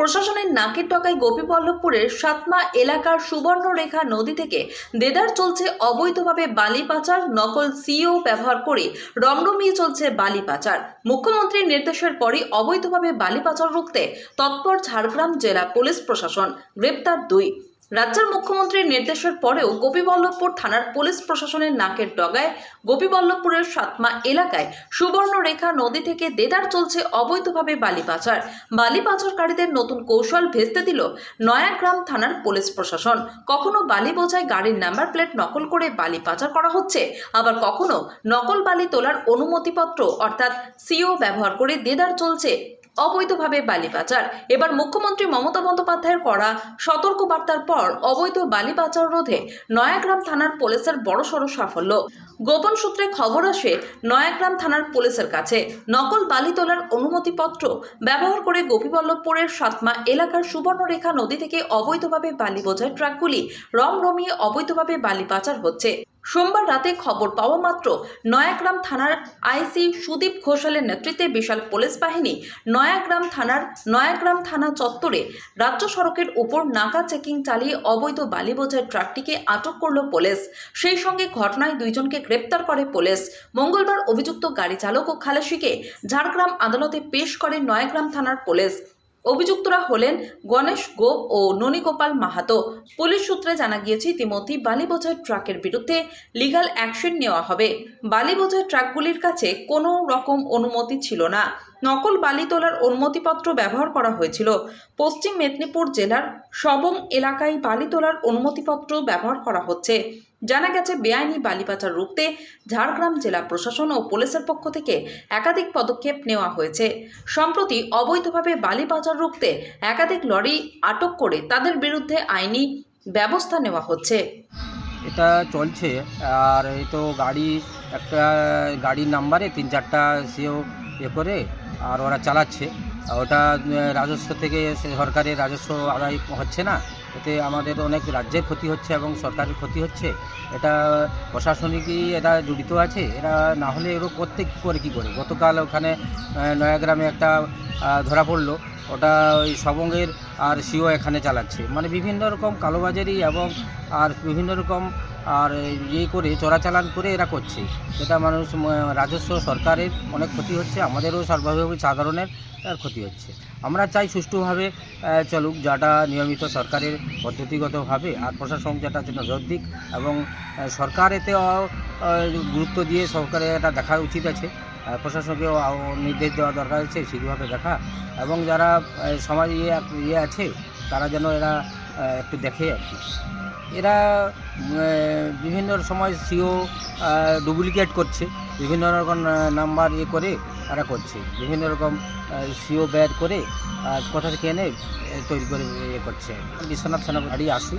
প্রশাসনের নাকের ডগায় গোপীবল্লভপুরের সাতমা এলাকার সুবর্ণরেখা নদী থেকে দেদার চলছে অবৈধভাবে বালি পাচার, নকল সিও ব্যবহার করে রমরমিয়ে চলছে বালি পাচার। মুখ্যমন্ত্রীর নির্দেশের পরই অবৈধভাবে বালি পাচার রুখতে তৎপর ঝাড়গ্রাম জেলা পুলিশ প্রশাসন, গ্রেপ্তার দুই। রাজ্যের মুখ্যমন্ত্রীর নির্দেশের পরেও গোপীবল্লভপুর থানার পুলিশ প্রশাসনের নাকের ডগায় গোপীবল্লভপুরের সাতমা এলাকায় সুবর্ণরেখা নদী থেকে দেদার চলছে অবৈধভাবে বালি পাচার। বালি পাচারকারীদের নতুন কৌশল ভেস্তে দিল নয়াগ্রাম থানার পুলিশ প্রশাসন। কখনো বালি বোঝায় গাড়ির নাম্বার প্লেট নকল করে বালি পাচার করা হচ্ছে, আবার কখনো নকল বালি তোলার অনুমতিপত্র অর্থাৎ সিও ব্যবহার করে দেদার চলছে অবৈধভাবে বালি পাচার এবার মুখ্যমন্ত্রী মমতা বন্দ্যোপাধ্যায়ের করা সতর্ক বার্তার পর অবৈধ বালি পাচার রোধে নয়াগ্রাম থানার পুলিশের বড়সড় সাফল্য। গোপন সূত্রে খবর আসে, নয়াগ্রাম থানার পুলিশের কাছে নকল বালি তোলার অনুমতিপত্র ব্যবহার করে গোপীবল্লভপুরের সাতমা এলাকার সুবর্ণরেখা নদী থেকে অবৈধভাবে বালি বোঝায় ট্রাকগুলি রমরমিয়ে অবৈধভাবে বালি পাচার হচ্ছে। সোমবার রাতে খবর পাওয়া মাত্র নয়াগ্রাম থানার আইসি সুদীপ ঘোষালের নেতৃত্বে বিশাল পুলিশ বাহিনী নয়াগ্রাম থানার নয়াগ্রাম থানা চত্বরে রাজ্য সড়কের উপর নাকা চেকিং চালিয়ে অবৈধ বালি বোঝায় ট্রাকটিকে আটক করল পুলিশ। সেই সঙ্গে ঘটনায় দুইজনকে গ্রেপ্তার করে পুলিশ। মঙ্গলবার অভিযুক্ত গাড়ি চালক ও খালাসিকে ঝাড়গ্রাম আদালতে পেশ করে নয়াগ্রাম থানার পুলিশ। অভিযুক্তরা হলেন গণেশ গোপ ও ননীগোপাল মাহাতো। পুলিশ সূত্রে জানা গিয়েছে, ইতিমধ্যেই বালিবোঝাই ট্রাকের বিরুদ্ধে লিগ্যাল অ্যাকশন নেওয়া হবে। বালিবোঝাই ট্রাকগুলির কাছে কোনো রকম অনুমতি ছিল না। নকল বালি তোলার অনুমতিপত্র ব্যবহার করা হয়েছিল। পশ্চিম মেদিনীপুর জেলার সবং এলাকায় বালি তোলার অনুমতিপত্র ব্যবহার করা হচ্ছে। জানা গেছে, বেআইনি বালি পাচার রুখতে ঝাড়গ্রাম জেলা প্রশাসন ও পুলিশের পক্ষ থেকে একাধিক পদক্ষেপ নেওয়া হয়েছে। সম্প্রতি অবৈধভাবে বালি পাচার রুখতে একাধিক লরি আটক করে তাদের বিরুদ্ধে আইনি ব্যবস্থা নেওয়া হচ্ছে। এটা চলছে, আর এই তো গাড়ি একটা গাড়ির নাম্বারে তিন চারটা সেও এ করে, আর ওরা চালাচ্ছে। ওটা রাজস্ব থেকে সরকারের রাজস্ব আদায় হচ্ছে না। এতে আমাদের অনেক রাজ্যের ক্ষতি হচ্ছে এবং সরকারের ক্ষতি হচ্ছে। এটা প্রশাসনিকই এটা জড়িত আছে। এরা না হলে এরও করতে কী করে কী করে? গতকাল ওখানে নয়াগ্রামে একটা ধরা পড়ল। ওটা ওই সবঙ্গের আর সিও এখানে চালাচ্ছে। মানে বিভিন্ন রকম কালোবাজারি এবং আর বিভিন্ন রকম আর ইয়ে করে চোরাচালান করে এরা করছে। যেটা মানুষ রাজস্ব সরকারের অনেক ক্ষতি হচ্ছে আমাদেরও সর্বভাবে সাধারণের ক্ষতি হচ্ছে। আমরা চাই সুষ্ঠুভাবে চলুক যাটা নিয়মিত সরকারের পদ্ধতিগতভাবে আর প্রশাসন যেটা জন্য দিক এবং সরকার আহ, গুরুত্ব দিয়ে সরকারের এটা দেখা উচিত আছে। আর প্রশাসনকেও নির্দেশ দেওয়া দরকার আছে সেইভাবে দেখা। এবং যারা সমাজ ইয়ে ইয়ে আছে তারা যেন এরা একটু দেখে আর কি। এরা বিভিন্ন সময় সিও ডুপ্লিকেট করছে বিভিন্ন রকম নাম্বার ইয়ে করে তারা করছে। বিভিন্ন রকম সিও বের করে আহ, কোথা থেকে এনে তৈরি করে ইয়ে করছে। বিশ্বনাথ সেনাবাড়ি আসি